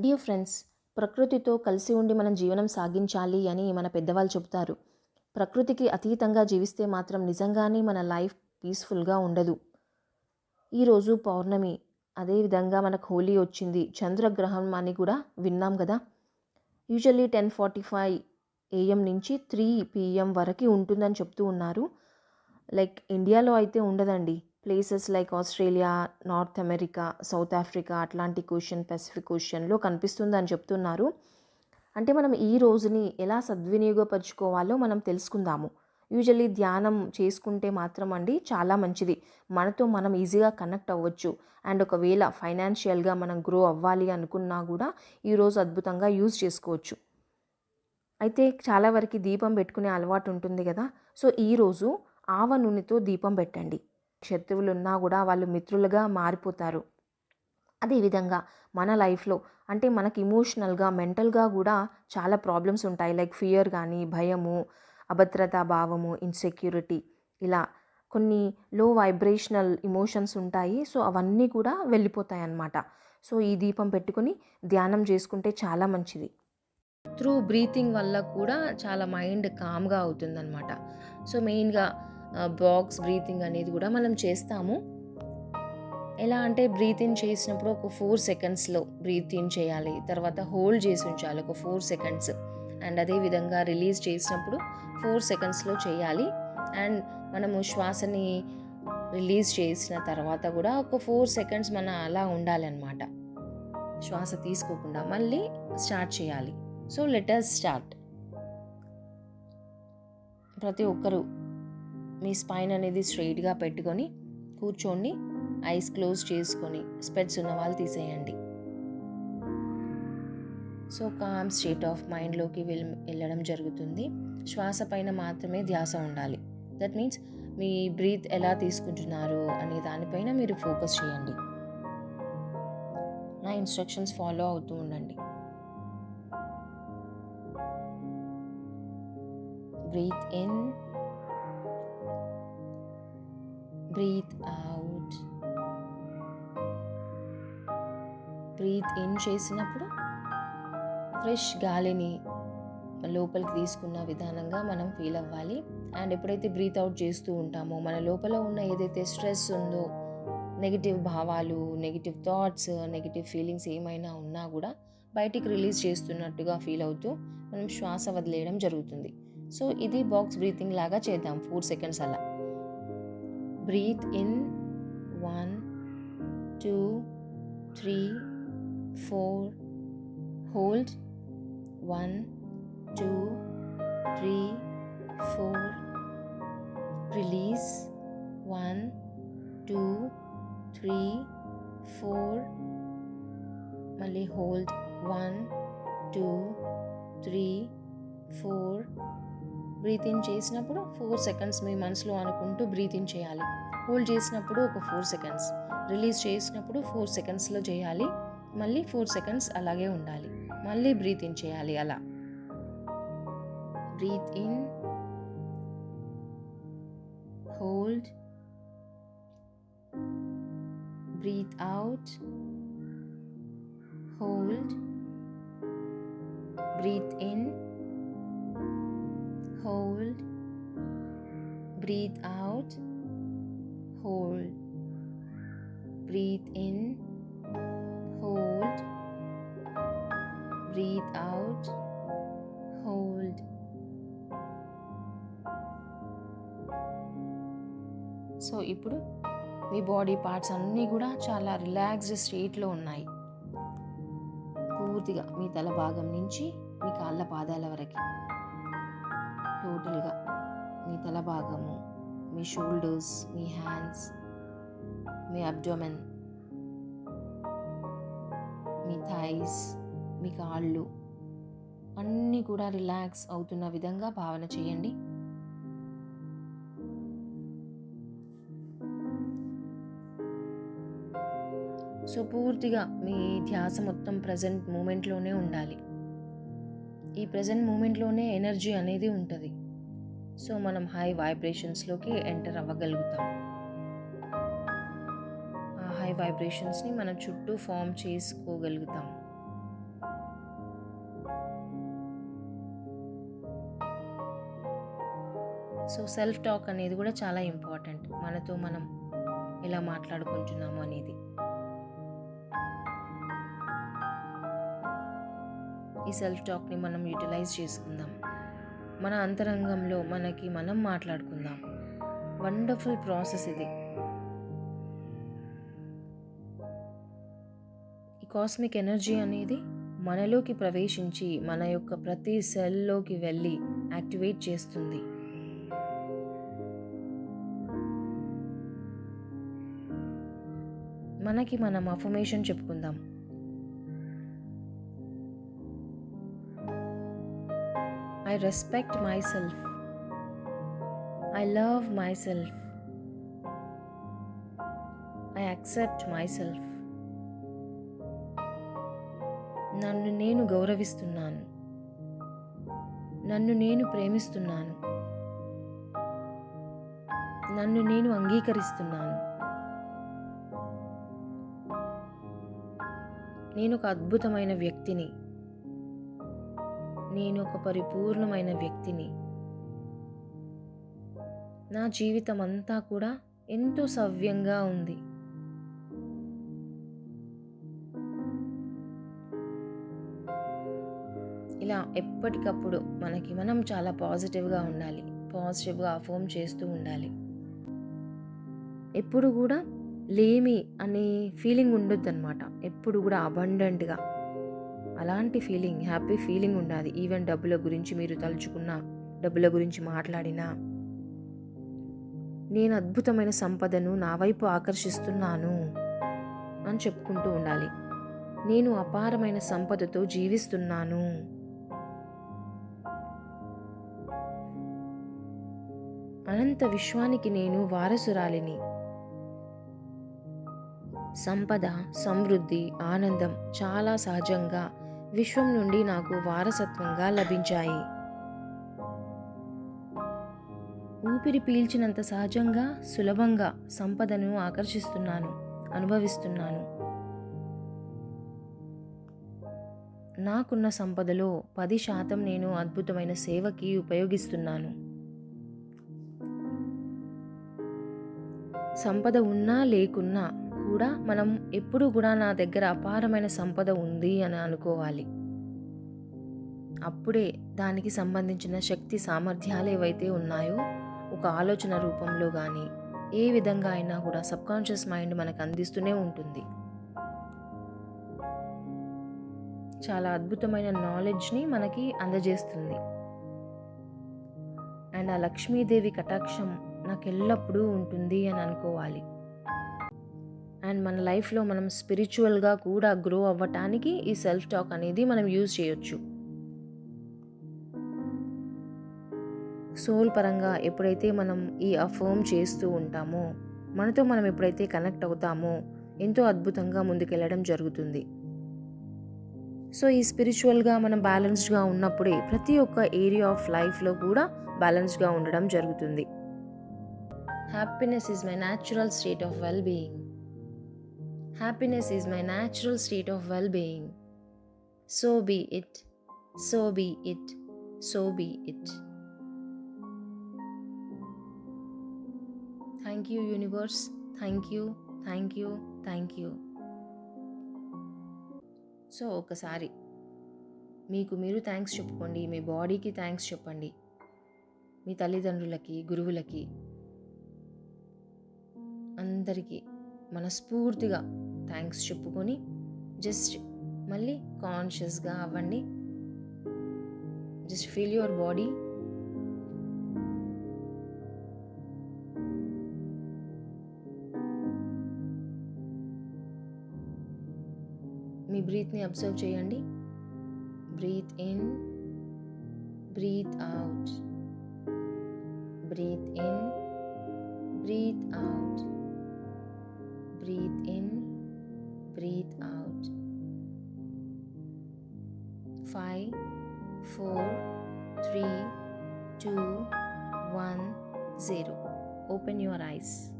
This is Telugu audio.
డియర్ ఫ్రెండ్స్ ప్రకృతితో కలిసి ఉండి మనం జీవనం సాగించాలి అని మన పెద్దవాళ్ళు చెబుతారు. ప్రకృతికి అతీతంగా జీవిస్తే మాత్రం నిజంగానే మన లైఫ్ పీస్ఫుల్గా ఉండదు. ఈరోజు పౌర్ణమి అదేవిధంగా మనకు హోలీ వచ్చింది. చంద్రగ్రహణం అని కూడా విన్నాం కదా? Usually ten forty five AM నుంచి త్రీ పిఎం వరకు ఉంటుందని చెప్తూ ఉన్నారు. లైక్ ఇండియాలో అయితే ఉండదండి. Places like Australia North America South Africa Atlantic ocean Pacific ఓషన్లో కనిపిస్తుందని చెప్తున్నారు. అంటే మనం ఈ రోజుని ఎలా సద్వినియోగపరుచుకోవాలో మనం తెలుసుకుందాము. యూజువల్లీ ధ్యానం చేసుకుంటే మాత్రం అండి చాలా మంచిది. మనతో మనం ఈజీగా కనెక్ట్ అవ్వచ్చు. అండ్ ఒకవేళ ఫైనాన్షియల్గా మనం గ్రో అవ్వాలి అనుకున్నా కూడా ఈరోజు అద్భుతంగా యూజ్ చేసుకోవచ్చు. అయితే చాలా వరకు దీపం పెట్టుకునే అలవాటు ఉంటుంది కదా. సో ఈరోజు ఆవ నూనెతో దీపం పెట్టండి. శత్రువులు ఉన్నా కూడా వాళ్ళు మిత్రులుగా మారిపోతారు. అదేవిధంగా మన లైఫ్లో అంటే మనకి ఇమోషనల్గా మెంటల్గా కూడా చాలా ప్రాబ్లమ్స్ ఉంటాయి. లైక్ ఫియర్ కానీ భయము అభద్రతా భావము ఇన్సెక్యూరిటీ ఇలా కొన్ని లో వైబ్రేషనల్ ఇమోషన్స్ ఉంటాయి. సో అవన్నీ కూడా వెళ్ళిపోతాయి అన్నమాట సో ఈ దీపం పెట్టుకుని ధ్యానం చేసుకుంటే చాలా మంచిది. త్రూ బ్రీతింగ్ వల్ల కూడా చాలా మైండ్ కామ్గా అవుతుందన్నమాట. సో మెయిన్గా బాక్స్ బ్రీతింగ్ అనేది కూడా మనం చేస్తాము. ఎలా అంటే బ్రీత్ ఇన్ చేసినప్పుడు ఒక ఫోర్ సెకండ్స్లో బ్రీత్ ఇన్ చేయాలి. తర్వాత హోల్డ్ చేసి ఉంచాలి ఒక ఫోర్ సెకండ్స్ అండ్ అదేవిధంగా రిలీజ్ చేసినప్పుడు ఫోర్ సెకండ్స్లో చేయాలి. అండ్ మనము శ్వాసని రిలీజ్ చేసిన తర్వాత కూడా ఒక ఫోర్ సెకండ్స్ మన అలా ఉండాలన్నమాట. శ్వాస తీసుకోకుండా మళ్ళీ స్టార్ట్ చేయాలి. సో లెటర్స్ స్టార్ట్ ప్రతి ఒక్కరు మీ స్పైన్ అనేది స్ట్రైట్గా పెట్టుకొని కూర్చోండి. ఐస్ క్లోజ్ చేసుకొని స్పెట్స్ ఉన్న వాళ్ళు తీసేయండి. సో కామ్ స్టేట్ ఆఫ్ మైండ్లోకి వెళ్ళి వెళ్ళడం జరుగుతుంది. శ్వాస పైన మాత్రమే ధ్యాస ఉండాలి. దట్ మీన్స్ మీ బ్రీత్ ఎలా తీసుకుంటున్నారు అనే దానిపైన మీరు ఫోకస్ చేయండి. నా ఇన్స్ట్రక్షన్స్ ఫాలో అవుతూ ఉండండి. Breathe in breathe out breathe in చేసినప్పుడు ఫ్రెష్ గాలిని లోపలికి తీసుకున్న విధానంగా మనం ఫీల్ అవ్వాలి. అండ్ ఎప్పుడైతే బ్రీత్ అవుట్ చేస్తూ ఉంటామో మన లోపల ఉన్న ఏదైతే స్ట్రెస్ ఉందో నెగిటివ్ భావాలు నెగిటివ్ థాట్స్ నెగిటివ్ ఫీలింగ్స్ ఏమైనా ఉన్నా కూడా బయటికి రిలీజ్ చేస్తున్నట్టుగా ఫీల్ అవుతూ మనం శ్వాస వదిలేయడం జరుగుతుంది. సో ఇది బాక్స్ బ్రీతింగ్ లాగా చేద్దాం. ఫోర్ సెకండ్స్ అలా. Breathe in one, two, three, four. Hold one, two, three, four. Release one, two, three, four. Mali hold one, two, three, four breathe in చేసినప్పుడు ఫోర్ సెకండ్స్ మీ మనసులో అనుకుంటూ బ్రీత్ ఇన్ చేయాలి. హోల్డ్ చేసినప్పుడు ఒక ఫోర్ సెకండ్స్. రిలీజ్ చేసినప్పుడు ఫోర్ సెకండ్స్లో చేయాలి. మళ్ళీ ఫోర్ సెకండ్స్ అలాగే ఉండాలి. మళ్ళీ బ్రీత్ ఇన్ చేయాలి అలా. Breathe in. Hold. Breathe out hold. Breathe in. Hold. Breathe out. Hold. Breathe in. Hold. Breathe out. Hold. So ఇప్పుడు మీ బాడీ పార్ట్స్ అన్నీ కూడా చాలా రిలాక్స్డ్ స్టేట్లో ఉన్నాయి. పూర్తిగా మీ తల భాగం నుంచి మీ కాళ్ళ పాదాల వరకు. టోటల్గా. మీ తల భాగము మీ షోల్డర్స్ మీ హ్యాండ్స్ మీ అబ్డోమెన్ మీ థైస్ మీ కాళ్ళు అన్నీ కూడా రిలాక్స్ అవుతున్న విధంగా భావన చేయండి. సో పూర్తిగా మీ ధ్యాస మొత్తం ప్రజెంట్ మూమెంట్లోనే ఉండాలి. ఈ ప్రజెంట్ మూమెంట్లోనే ఎనర్జీ అనేది ఉంటుంది. సో మనం హై వైబ్రేషన్స్లోకి ఎంటర్ అవ్వగలుగుతాం. ఆ హై వైబ్రేషన్స్ని మనం చుట్టూ ఫామ్ చేసుకోగలుగుతాం. సో సెల్ఫ్ టాక్ అనేది కూడా చాలా ఇంపార్టెంట్ మనతో మనం ఎలా మాట్లాడుకుంటున్నాము అనేది. ఈ సెల్ఫ్ టాక్ని మనం యూటిలైజ్ చేసుకుందాం. మన అంతరంగంలో మనకి మనం మాట్లాడుకుందాం. వండర్ఫుల్ ప్రాసెస్ ఇది. ఈ కాస్మిక్ ఎనర్జీ అనేది మనలోకి ప్రవేశించి మన యొక్క ప్రతి సెల్లోకి వెళ్ళి యాక్టివేట్ చేస్తుంది. మనకి మనం అఫర్మేషన్ చెప్పుకుందాం. I respect myself I love myself I accept myself నన్ను నేను గౌరవిస్తున్నాను. నన్ను నేను ప్రేమిస్తున్నాను. నన్ను నేను అంగీకరిస్తున్నాను. నేను ఒక అద్భుతమైన వ్యక్తిని. నేను ఒక పరిపూర్ణమైన వ్యక్తిని. నా జీవితం అంతా కూడా ఎంతో సవ్యంగా ఉంది. ఇలా ఎప్పటికప్పుడు మనకి మనం చాలా పాజిటివ్గా ఉండాలి. పాజిటివ్గా అఫోమ్ చేస్తూ ఉండాలి. ఎప్పుడు కూడా లేమి అనే ఫీలింగ్ ఉండొద్దు అనమాట ఎప్పుడు కూడా అబండెంట్గా. అలాంటి ఫీలింగ్ హ్యాపీ ఫీలింగ్ ఉండాలి ఈవెన్ డబ్బుల గురించి మీరు తలుచుకున్నా డబ్బుల గురించి మాట్లాడినా. నేను అద్భుతమైన సంపదను నా వైపు ఆకర్షిస్తున్నాను అని చెప్పుకుంటూ ఉండాలి. నేను అపారమైన సంపదతో జీవిస్తున్నాను. అనంత విశ్వానికి నేను వారసురాలిని. సంపద సమృద్ధి ఆనందం చాలా సహజంగా విశ్వం నుండి నాకు వారసత్వంగా లభించాయి. ఊపిరి పీల్చినంత సహజంగా సులభంగా సంపదను ఆకర్షిస్తున్నాను అనుభవిస్తున్నాను. నాకున్న సంపదలో పది శాతం నేను అద్భుతమైన సేవకి ఉపయోగిస్తున్నాను. సంపద ఉన్నా లేకున్నా కూడా మనం ఎప్పుడు కూడా నా దగ్గర అపారమైన సంపద ఉంది అని అనుకోవాలి. అప్పుడే దానికి సంబంధించిన శక్తి సామర్థ్యాలు ఏవైతే ఉన్నాయో ఒక ఆలోచన రూపంలో కానీ ఏ విధంగా అయినా కూడా సబ్కాన్షియస్ మైండ్ మనకు అందిస్తూనే ఉంటుంది. చాలా అద్భుతమైన నాలెడ్జ్ని మనకి అందజేస్తుంది. అండ్ ఆ లక్ష్మీదేవి కటాక్షం నాకు ఎల్లప్పుడూ ఉంటుంది అని అనుకోవాలి. అండ్ మన లైఫ్లో మనం స్పిరిచువల్గా కూడా గ్రో అవ్వటానికి ఈ సెల్ఫ్ టాక్ అనేది మనం యూజ్ చేయొచ్చు. సోల్ పరంగా ఎప్పుడైతే మనం ఈ అఫర్మ్ చేస్తూ ఉంటామో మనతో మనం ఎప్పుడైతే కనెక్ట్ అవుతామో ఎంతో అద్భుతంగా ముందుకెళ్ళడం జరుగుతుంది. సో ఈ స్పిరిచువల్గా మనం బ్యాలెన్స్డ్గా ఉన్నప్పుడే ప్రతి ఒక్క ఏరియా ఆఫ్ లైఫ్లో కూడా బ్యాలెన్స్డ్గా ఉండడం జరుగుతుంది. Happiness is my natural state of well being. Happiness is my natural state of well being so be it so be it so be it thank you universe thank you thank you thank you so ఒకసారి మీకు మీరు థ్యాంక్స్ చెప్పుకోండి మీ బాడీకి థ్యాంక్స్ చెప్పండి మీ తల్లిదండ్రులకి గురువులకి అందరికీ మనస్ఫూర్తిగా థ్యాంక్స్ చెప్పుకొని జస్ట్ మళ్ళీ కాన్షియస్గా అవ్వండి. జస్ట్ ఫీల్ యువర్ బాడీ మీ బ్రీత్ని అబ్జర్వ్ చేయండి. Breathe in breathe out breathe in breathe out four, three, two, one, zero. Open your eyes.